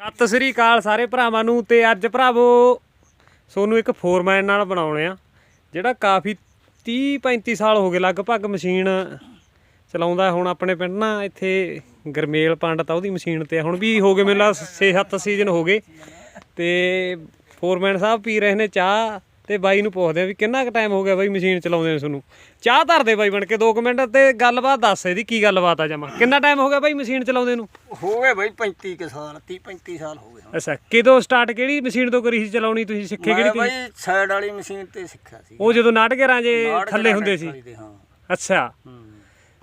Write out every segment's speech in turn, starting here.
ਸਤਿ ਸ੍ਰੀ ਅਕਾਲ ਸਾਰੇ ਭਰਾਵਾਂ ਨੂੰ ਤੇ ਅੱਜ ਭਰਾਵੋ ਸੋਨੂੰ ਇੱਕ ਫੋਰਮੈਨ ਨਾਲ ਬਣਾਉਣੇ ਆ, ਜਿਹੜਾ ਕਾਫੀ 30 35 ਸਾਲ ਹੋ ਗਏ ਲਗਭਗ ਮਸ਼ੀਨ ਚਲਾਉਂਦਾ ਹੁਣ ਆਪਣੇ ਪਿੰਡ ਨਾ ਇੱਥੇ ਗਰਮੇਲ ਪੰਡਤ ਆ, ਉਹਦੀ ਮਸ਼ੀਨ ਤੇ ਹੁਣ ਵੀ ਹੋ ਗਏ ਮੇਲਾ ਲੱਗਦਾ 6-7 ਸੀਜ਼ਨ ਹੋ ਗਏ ਤੇ ਫੋਰਮੈਨ ਸਾਹਿਬ ਪੀ ਰਹੇ ਨੇ ਚਾਹ। ਤੇ ਬਾਈ ਨੂੰ ਪੁੱਛਦੇ ਆ ਵੀ ਕਿੰਨਾ ਕੁ ਟਾਈਮ ਹੋ ਗਿਆ ਬਾਈ ਮਸ਼ੀਨ ਚਲਾਉਂਦੇ ਨੂੰ ਤੁਹਾਨੂੰ? ਚਾਹ ਧਰਦੇ ਬਾਈ ਬਣ ਕੇ 2 ਮਿੰਟ ਤੇ ਗੱਲਬਾਤ ਦੱਸ ਇਹਦੀ ਕੀ ਗੱਲਬਾਤ ਆ ਜਮਾ। ਕਿੰਨਾ ਟਾਈਮ ਹੋ ਗਿਆ ਬਾਈ ਮਸ਼ੀਨ ਚਲਾਉਂਦੇ ਨੂੰ? ਹੋ ਗਏ ਬਈ 35 ਕੁ ਸਾਲ 30 35 ਸਾਲ ਹੋ ਗਏ। ਅੱਛਾ ਕਿਦੋਂ ਸਟਾਰਟ ਕਿਹੜੀ ਮਸ਼ੀਨ ਤੋਂ ਕਰੀ ਸੀ ਚਲਾਉਣੀ ਤੁਸੀਂ ਸਿੱਖੇ ਕਿਹੜੀ ਬਈ ਤੀ ਸਾਈਡ ਵਾਲੀ ਮਸ਼ੀਨ ਤੇ ਸਿੱਖਿਆ ਸੀ। ਉਹ ਜਦੋਂ ਨਾਟਕਰਾਂ ਜੇ ਨਾੜ ਥੱਲੇ ਹੁੰਦੇ ਸੀ। ਅੱਛਾ।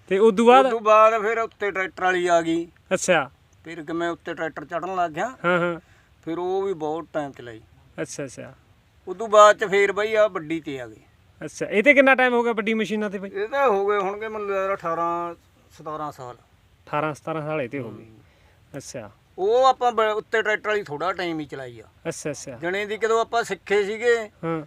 ਤੇ ਉਦੋਂ ਬਾਅਦ? ਉਸ ਤੋਂ ਬਾਅਦ ਫਿਰ ਉੱਤੇ ਟਰੈਕਟਰ ਵਾਲੀ ਆ ਗਈ। ਅੱਛਾ। ਫਿਰ ਕਿ ਮੈਂ ਉੱਤੇ ਟਰੈਕਟਰ ਚੜਨ ਲੱਗ ਗਿਆ। ਹਾਂ ਹਾਂ। ਫਿਰ ਉਹ ਵੀ ਬਹੁਤ ਟਾਈਮ ਚਲਾਈ ਅੱਛਾ ਅੱਛਾ। ਤੋਂ ਬਾਅਦ ਚ ਫਿਰ ਬਈ ਆ ਵੱਡੀ ਤੇ ਆ ਗਈ। ਅੱਛਾ ਇਹ ਤੇ ਕਿੰਨਾ ਟਾਈਮ ਹੋ ਗਿਆ ਵੱਡੀ ਮਸ਼ੀਨਾਂ ਤੇ ਬਈ? ਇਹ ਤਾਂ ਹੋ ਗਏ ਹੋਣਗੇ ਮੈਨੂੰ ਲੱਗਦਾ 18 17 ਸਾਲ। 18 17 ਸਾਲ ਇਹ ਤੇ ਹੋ ਗਏ। ਅੱਛਾ। ਉਹ ਆਪਾਂ ਬ- ਉੱਤੇ ਟਰੈਕਟਰ ਵਾਲੀ ਥੋੜਾ ਟਾਈਮ ਹੀ ਚਲਾਈ ਆ। ਅੱਛਾ ਅੱਛਾ। ਜਣੇ ਦੀ ਕਦੋਂ ਆਪਾਂ ਸਿੱਖੇ ਸੀਗੇ ਹਾਂ।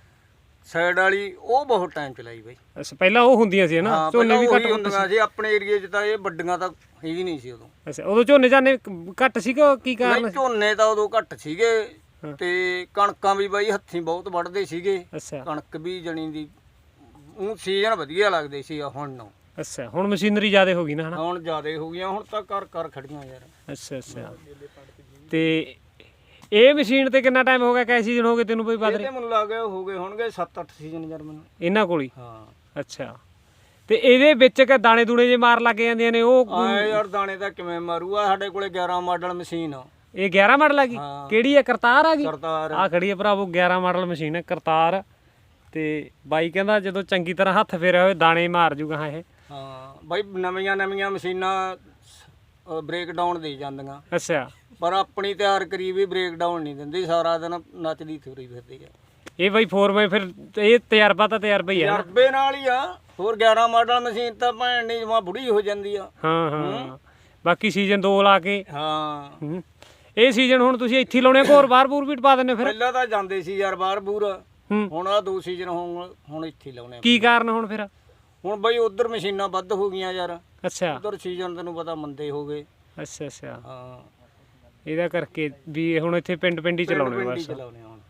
ਸਾਈਡ ਵਾਲੀ ਉਹ ਬਹੁਤ ਟਾਈਮ ਚਲਾਈ ਬਈ। ਅੱਛਾ ਪਹਿਲਾਂ ਉਹ ਹੁੰਦੀਆਂ ਸੀ ਨਾ ਹਾਂ ਝੋਨੇ ਵੀ ਘੱਟ ਹੁੰਦੀਆਂ ਸੀ। ਆਪਣੇ ਏਰੀਏ 'ਚ ਤਾਂ ਇਹ ਵੱਡੀਆਂ ਤਾਂ ਹੀ ਨਹੀਂ ਸੀ ਉਦੋਂ। ਅੱਛਾ ਉਦੋਂ ਝੋਨੇ ਜਾਨੇ ਘੱਟ ਸੀਗਾ ਕੀ ਕਾਰਨ ਨਹੀਂ ਝੋਨੇ ਤਾਂ ਉਦੋਂ ਘੱਟ ਸੀਗੇ। ਤੇ ਕਣਕਾਂ ਵੀ ਬਾਈ ਹੱਥੀਂ ਬਹੁਤ ਵੱਢਦੇ ਸੀਗੇ। ਅੱਛਾ। ਕਣਕ ਵੀ ਜਣੀ ਦੀ ਉਹ ਸੀਜ਼ਨ ਵਧੀਆ ਲੱਗਦੇ ਸੀ ਹੁਣ ਨੂੰ ਅੱਛਾ ਹੁਣ ਮਸ਼ੀਨਰੀ ਜ਼ਿਆਦਾ ਹੋ ਗਈ ਨਾ ਹਨਾ? ਹੁਣ ਜ਼ਿਆਦੇ ਹੋ ਗਈਆਂ ਹੁਣ ਤਾਂ ਕਰ ਕਰ ਖੜੀਆਂ ਯਾਰ। ਅੱਛਾ ਅੱਛਾ। ਤੇ ਇਹ ਮਸ਼ੀਨ ਤੇ ਕਿੰਨਾ ਟਾਈਮ ਹੋ ਗਿਆ ਕੈ ਸੀਜ਼ਨ ਹੋ ਗਏ ਤੈਨੂੰ ਇਹ ਬਾਦਰੇ? ਤੇ ਮੈਨੂੰ ਲੱਗ ਗਿਆ ਹੋ ਗਏ ਹੋਣਗੇ 7-8 ਸੀਜ਼ਨ ਯਾਰ ਮੈਨੂੰ। ਇਹਨਾਂ ਕੋਲ ਹੀ? ਹਾਂ। ਅੱਛਾ। ਤੇ ਇਹਦੇ ਵਿੱਚ ਕਿ ਦਾਣੇ ਦੂਣੇ ਜੇ ਮਾਰ ਲੱਗ ਜਾਂਦੀਆਂ ਨੇ ਉਹ ਆਏ ਯਾਰ ਦਾਣੇ ਤਾਂ ਕਿਵੇਂ ਮਾਰੂ ਆ ਸਾਡੇ ਕੋਲੇ 11 ਮਾਡਲ ਮਸ਼ੀਨ ਆ। ਇਹ 11 ਮਾਡਲ ਆ ਗਈ? ਹਾਂ। ਕਿਹੜੀ ਹੈ ਕਰਤਾਰ ਆ ਗਈ? ਕਰਤਾਰ। ਆ ਖੜੀ ਹੈ ਭਰਾਵੋ 11 ਮਾਡਲ ਮਸ਼ੀਨ ਹੈ ਕਰਤਾਰ। ਤੇ ਬਾਈ ਕਹਿੰਦਾ ਜਦੋਂ ਚੰਗੀ ਤਰ੍ਹਾਂ ਹੱਥ ਫੇਰਿਆ ਹੋਵੇ ਦਾਣੇ ਮਾਰ ਜੂਗਾ ਹਾਂ ਇਹ। ਹਾਂ ਬਾਈ ਨਵੀਆਂ ਨਵੀਆਂ ਮਸ਼ੀਨਾਂ ਬ੍ਰੇਕ ਡਾਊਨ ਦੇ ਜਾਂਦੀਆਂ। ਅੱਛਾ। ਪਰ ਆਪਣੀ ਤਿਆਰ ਕਰੀ ਵੀ ਬ੍ਰੇਕ ਡਾਊਨ ਨਹੀਂ ਦਿੰਦੀ ਸਾਰਾ ਦਿਨ ਨੱਚਦੀ ਤੁਰੀ ਫਿਰਦੀ ਆ। ਇਹ ਬਾਈ ਫੋਰਮੈਨ ਫਿਰ ਇਹ ਤਜਰਬਾ ਤਾਂ ਤਜਰਬਾ ਹੀ ਆ। ਤਜਰਬੇ ਨਾਲ ਹੀ ਆ ਹੋਰ 11 ਮਾਡਲ ਮਸ਼ੀਨ ਤਾਂ ਭੈਣ ਨਹੀਂ ਜਮਾ ਬੁੜੀ ਹੋ ਜਾਂਦੀ ਆ। ਹਾਂ ਹਾਂ। ਬਾਕੀ ਸੀਜ਼ਨ 2 ਲਾ ਕੇ। ਹਾਂ। ਹੂੰ। ਇਹ ਸੀਜ਼ਨ ਹੁਣ ਤੁਸੀਂ ਇੱਥੇ ਲਾਉਣੇ ਕੋਰ ਬਾਹਰ ਬੂਰ ਵੀ ਪਾ ਹੋ ਫਿਰ? ਪਹਿਲਾਂ ਤਾਂ ਜਾਂਦੇ ਸੀ ਯਾਰ ਬਾਹਰ ਬੂਰ। ਹੂੰ। ਹੁਣ ਆ ਦੋ ਸੀਜ਼ਨ ਹੁਣ ਹੁਣ ਇੱਥੇ ਲਾਉਣੇ। ਕੀ ਕਾਰਨ ਹੁਣ ਫਿਰ? ਹੁਣ ਬਈ ਉਧਰ ਮਸ਼ੀਨਾਂ ਵੱਧ ਹੋ ਗਈਆਂ ਯਾਰ। ਅੱਛਾ। ਉਧਰ ਸੀਜ਼ਨ ਤੈਨੂੰ ਪਤਾ ਮੰਦੇ ਹੋ ਗਏ। ਅੱਛਾ ਅੱਛਾ। ਹਾਂ। ਇਹਦਾ ਕਰਕੇ ਵੀ ਇਹ ਹੁਣ ਇੱਥੇ ਪਿੰਡ ਪਿੰਡ ਚਲਾਉਣੇ ਬਸ। ਚਲਾਉਣੇ ਹੁਣ।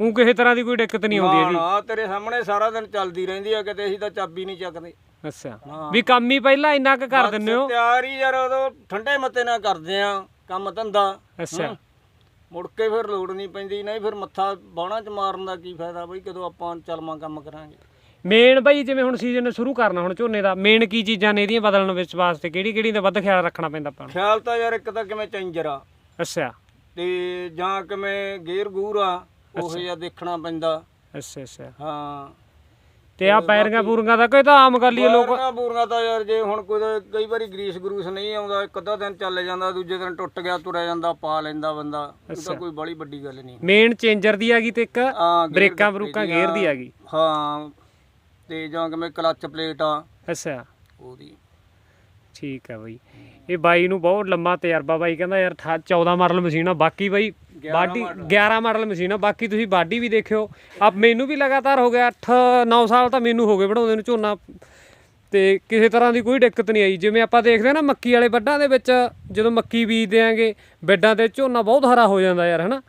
ਉਹ ਕਿਸੇ ਤਰ੍ਹਾਂ ਦੀ ਕੋਈ ਦਿੱਕਤ ਨਹੀਂ ਆਉਂਦੀ ਨਾ ਨਾ ਤੇਰੇ ਸਾਹਮਣੇ ਸਾਰਾ ਦਿਨ ਚੱਲਦੀ ਰਹਿੰਦੀ ਆ ਕਿਤੇ ਅਸੀਂ ਤਾਂ ਚਾਬੀ ਨਹੀਂ ਚੱਕਦੇ। ਅੱਛਾ। ਹਾਂ। ਵੀ ਕੰਮ ਹੀ ਪਹਿਲਾਂ ਇੰਨਾ ਕੁ ਕਰ ਦਿੰਦੇ ਹੋ? ਤਿਆਰ ਹੀ ਯਾਰ ਉਦੋਂ ਠੰਡੇ ਮੱਤੇ ਨਾਲ ਕਰਦੇ ਆ। ਕੰਮ ਧੰਦਾ। ਅੱਛਾ। ਮੁੜ ਕੇ ਫਿਰ ਲੋੜ ਨਹੀਂ ਪੈਂਦੀ ਨਹੀਂ ਫਿਰ ਮੱਥਾ ਬਾਣਾ ਚ ਮਾਰਨ ਦਾ ਕੀ ਫਾਇਦਾ ਬਈ ਕਦੋਂ ਆਪਾਂ ਚਲਮਾ ਕੰਮ ਕਰਾਂਗੇ। ਮੇਨ ਬਈ ਜਿਵੇਂ ਹੁਣ ਸੀਜ਼ਨ ਸ਼ੁਰੂ ਕਰਨਾ ਹੁਣ ਝੋਨੇ ਦਾ ਮੇਨ ਕੀ ਚੀਜ਼ਾਂ ਨੇ ਇਹਦੀਆਂ ਬਦਲਣ ਵਿੱਚ ਵਾਸਤੇ ਕਿਹੜੀ ਕਿਹੜੀ ਦਾ ਵੱਧ ਖਿਆਲ ਰੱਖਣਾ ਪੈਂਦਾ ਆਪਾਂ ਨੂੰ? ਖਿਆਲ ਤਾਂ ਯਾਰ ਇੱਕ ਤਾਂ ਕਿਵੇਂ ਚੇਂਜਰ ਆ। ਅੱਛਾ। ਤੇ ਜਾਂ ਕਿਵੇਂ ਗੇਅਰ ਗੂਰ ਆ ਉਹ ਜਿਹਾ ਦੇਖਣਾ ਪੈਂਦਾ। ਅੱਛਾ ਅੱਛਾ। ਹਾਂ। ਤੇ ਆ ਪੈਰੀਆਂ ਪੂਰੀਆਂ ਦਾ ਕੋਈ ਤਾਂ ਆਮ ਗੱਲ ਹੀ ਲੋਕ। ਬੂਰੀਆਂ ਬੂਰੀਆਂ ਤਾਂ ਯਾਰ ਜੇ ਹੁਣ ਕੋਈ ਤਾਂ ਕਈ ਵਾਰੀ ਗਰੀਸ ਗਰੂਸ ਨਹੀਂ ਆਉਂਦਾ ਇੱਕ ਅੱਧਾ ਦਿਨ ਚੱਲ ਜਾਂਦਾ ਦੂਜੇ ਦਿਨ ਟੁੱਟ ਗਿਆ ਤੁਰਿਆ ਜਾਂਦਾ ਪਾ ਲੈਂਦਾ ਬੰਦਾ ਉਹ ਤਾਂ ਕੋਈ ਬੜੀ ਵੱਡੀ ਗੱਲ ਨਹੀਂ। ਮੇਨ ਚੇਂਜਰ ਦੀ ਆ ਗਈ ਤੇ ਇੱਕ ਹਾਂ ਬ੍ਰੇਕਾਂ ਬਰੂਕਾਂ ਗੇਅਰ ਦੀ ਆ ਗਈ ਹਾਂ ਤੇ ਜਾਂ ਕਿਵੇਂ ਕਲੱਚ ਪਲੇਟ ਆ। ਅੱਛਾ। ਉਹਦੀ। ਠੀਕ ਆ ਬਈ। ਇਹ ਬਾਈ ਨੂੰ ਬਹੁਤ ਲੰਮਾ ਤਜਰਬਾ ਬਾਈ ਕਹਿੰਦਾ ਯਾਰ ਠਾ- 14 ਮਾਡਲ ਮਸ਼ੀਨ ਆ ਬਾਕੀ ਬਾਈ ਬਾਡੀ 11 ਮਾਡਲ ਮਸ਼ੀਨ ਆ ਬਾਕੀ ਤੁਸੀਂ ਬਾਡੀ ਵੀ ਦੇਖਿਓ। ਆ ਮੈਨੂੰ ਵੀ ਲਗਾਤਾਰ ਹੋ ਗਿਆ 8 9 ਸਾਲ ਤਾਂ ਮੈਨੂੰ ਹੋ ਗਏ ਬਣਾਉਂਦੇ ਨੂੰ ਝੋਨਾ। ਤੇ ਕਿਸੇ ਤਰ੍ਹਾਂ ਦੀ ਕੋਈ ਦਿੱਕਤ ਨਹੀਂ ਆਈ। ਜਿਵੇਂ ਆਪਾਂ ਦੇਖਦੇ ਨਾ ਮੱਕੀ ਵਾਲੇ ਵੱਡਾਂ ਦੇ ਵਿੱਚ ਜਦੋਂ ਮੱਕੀ ਬੀਜਦੇ ਆਂਗੇ ਬੈੱਡਾਂ ਤੇ ਝੋਨਾ ਬਹੁਤ ਹਰਾ ਹੋ ਜਾਂਦਾ ਯਾਰ ਹਨਾ?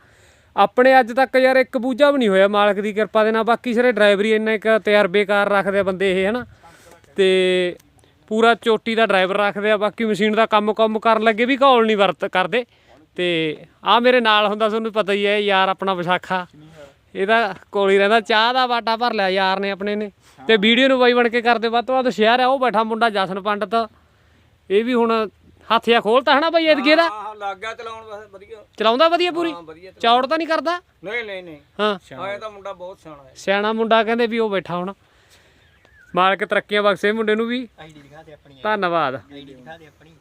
ਆਪਣੇ ਅੱਜ ਤੱਕ ਯਾਰ ਇੱਕ ਬੂਝਾ ਵੀ ਨਹੀਂ ਹੋਇਆ ਮਾਲਕ ਦੀ ਕਿਰਪਾ ਦੇ ਨਾਲ। ਬਾਕੀ ਸਾਰੇ ਡਰਾਈਵਰੀ ਇੰਨਾ ਇੱਕ ਤਜਰਬੇਕਾਰ ਰੱਖਦੇ ਆ ਬੰਦੇ ਇਹ ਹਨਾ? ਤੇ ਪੂਰਾ ਚੋਟੀ ਦਾ ਡਰਾਈਵਰ ਰੱਖਦੇ ਆ। ਬਾਕੀ ਮਸ਼ੀਨ ਦਾ ਕੰਮ ਕੰਮ ਕਰਨ ਲੱਗੇ ਵੀ ਘੌਲ ਨਹੀਂ ਵਰਤ ਕਰਦੇ। ਤੇ ਆ ਮੇਰੇ ਨਾਲ ਹੁੰਦਾ ਤੁਹਾਨੂੰ ਪਤਾ ਹੀ ਹੈ ਯਾਰ ਆਪਣਾ ਵਿਸ਼ਾਖਾ। ਇਹਦਾ ਕੋਲ ਹੀ ਰਹਿੰਦਾ ਚਾਹ ਦਾ ਬਾਟਾ ਭਰ ਲਿਆ ਯਾਰ ਨੇ ਆਪਣੇ ਨੇ। ਤੇ ਵੀਡੀਓ ਨੂੰ ਬਾਈ ਬਣ ਕੇ ਕਰਦੇ ਵੱਧ ਤੋਂ ਵੱਧ ਸ਼ੇਅਰ ਆ ਉਹ ਬੈਠਾ ਮੁੰਡਾ ਜਸਨ ਪੰਡਤ। ਇਹ ਵੀ ਹੁਣ ਹੱਥ ਜਿਹਾ ਖੋਲਤਾ ਹਨਾ ਬਾਈ ਐਤਕੀ ਇਹਦਾ? ਹਾਂ ਲੱਗ ਗਿਆ ਚਲਾਉਣ ਵਾਸਤੇ ਵਧੀਆ। ਚਲਾਉਂਦਾ ਵਧੀਆ ਪੂਰੀ? ਹਾਂ ਵਧੀਆ ਚੌੜ ਤਾਂ ਨਹੀਂ ਕਰਦਾ? ਨਹੀਂ ਨਹੀਂ ਨਹੀਂ। ਹਾਂ। ਆਏ ਤਾਂ ਮੁੰਡਾ ਬਹੁਤ ਸਿਆਣਾ ਹੈ। ਸਿਆਣਾ ਮੁੰਡਾ ਕਹਿੰਦੇ ਵੀ ਉਹ ਬੈਠਾ ਹੁਣ। ਮਾਲਕ ਤਰੱਕੀਆਂ ਬਖਸ਼ੇ ਮੁੰਡੇ ਨੂੰ ਵੀ। ਆਈਡੀ ਦਿਖਾ ਦੇ ਆਪਣੀ। ਧੰਨਵਾਦ। ਆਈਡੀ ਦਿਖਾ ਦੇ ਆਪਣੀ।